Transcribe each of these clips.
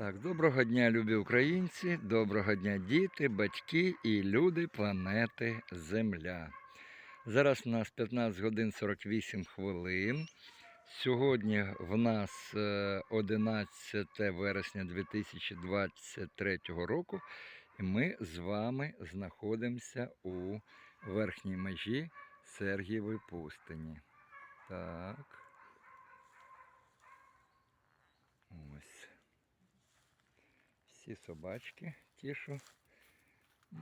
Так, доброго дня, любі українці, доброго дня, діти, батьки і люди планети Земля. Зараз у нас 15 годин 48 хвилин. Сьогодні в нас е, 11 вересня 2023 року, і ми з вами знаходимося у верхній межі Сергієвої пустині. Так. Ось всі собачки, ті, що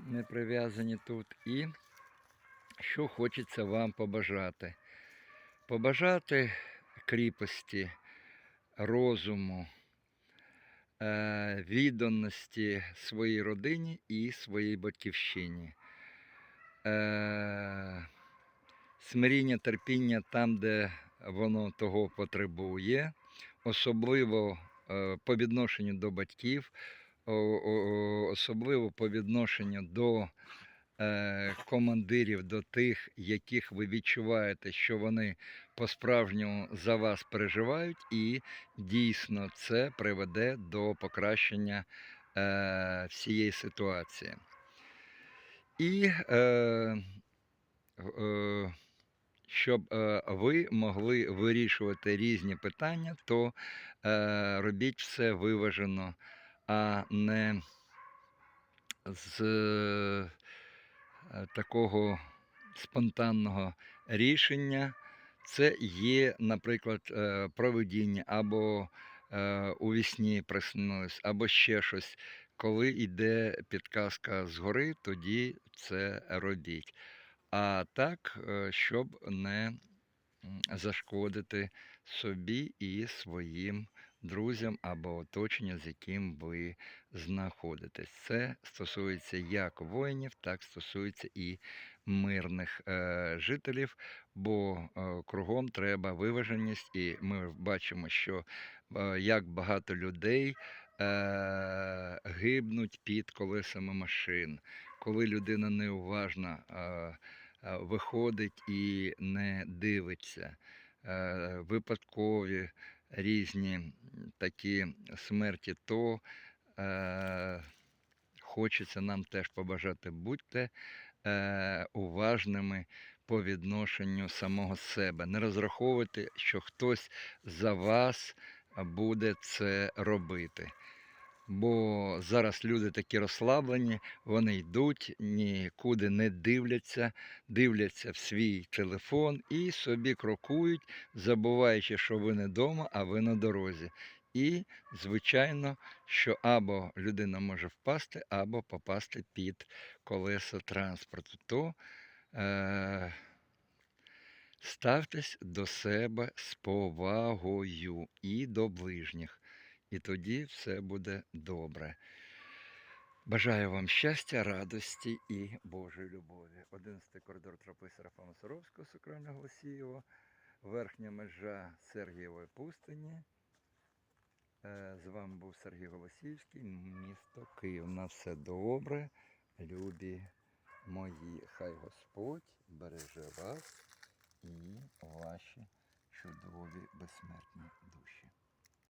не прив'язані тут. І що хочеться вам побажати? Побажати кріпості, розуму, е, відданості своїй родині і своїй батьківщині. Е, Смиріння, терпіння там, де воно того потребує, особливо е, по відношенню до батьків, особливо по відношенню до е, командирів, до тих, яких ви відчуваєте, що вони по-справжньому за вас переживають, і дійсно це приведе до покращення е, всієї ситуації. І е, щоб ви могли вирішувати різні питання, то робіть все виважено, а не з е, такого спонтанного рішення. Це є, наприклад, е, провидіння або е, у вісні приснулось, або ще щось. Коли йде підказка згори, тоді це робіть. А так, щоб не зашкодити собі і своїм друзям або оточенню, з яким ви знаходитесь. Це стосується як воїнів, так стосується і мирних е, жителів, бо е, кругом треба виваженість, і ми бачимо, що е, як багато людей е, гибнуть під колесами машин, коли людина неуважна. Е, е, Виходить і не дивиться, е, випадкові різні такі смерті, то е, хочеться нам теж побажати, будьте е, уважними по відношенню самого себе. Не розраховуйте, що хтось за вас буде це робити. Бо зараз люди такі розслаблені, вони йдуть, нікуди не дивляться, дивляться в свій телефон і собі крокують, забуваючи, що ви не вдома, а ви на дорозі. І, звичайно, що або людина може впасти, або попасти під колеса транспорту. То е, ставтесь до себе з повагою і до ближніх. І тоді все буде добре. Бажаю вам щастя, радості і Божої любові. 11 коридор тропи Серафима Саровського, Сокрального Голосієва, верхня межа Сергієвої пустині. Е, З вами був Сергій Голосіївський, місто Київ. На все добре, любі мої. Хай Господь береже вас і ваші чудові безсмертні душі.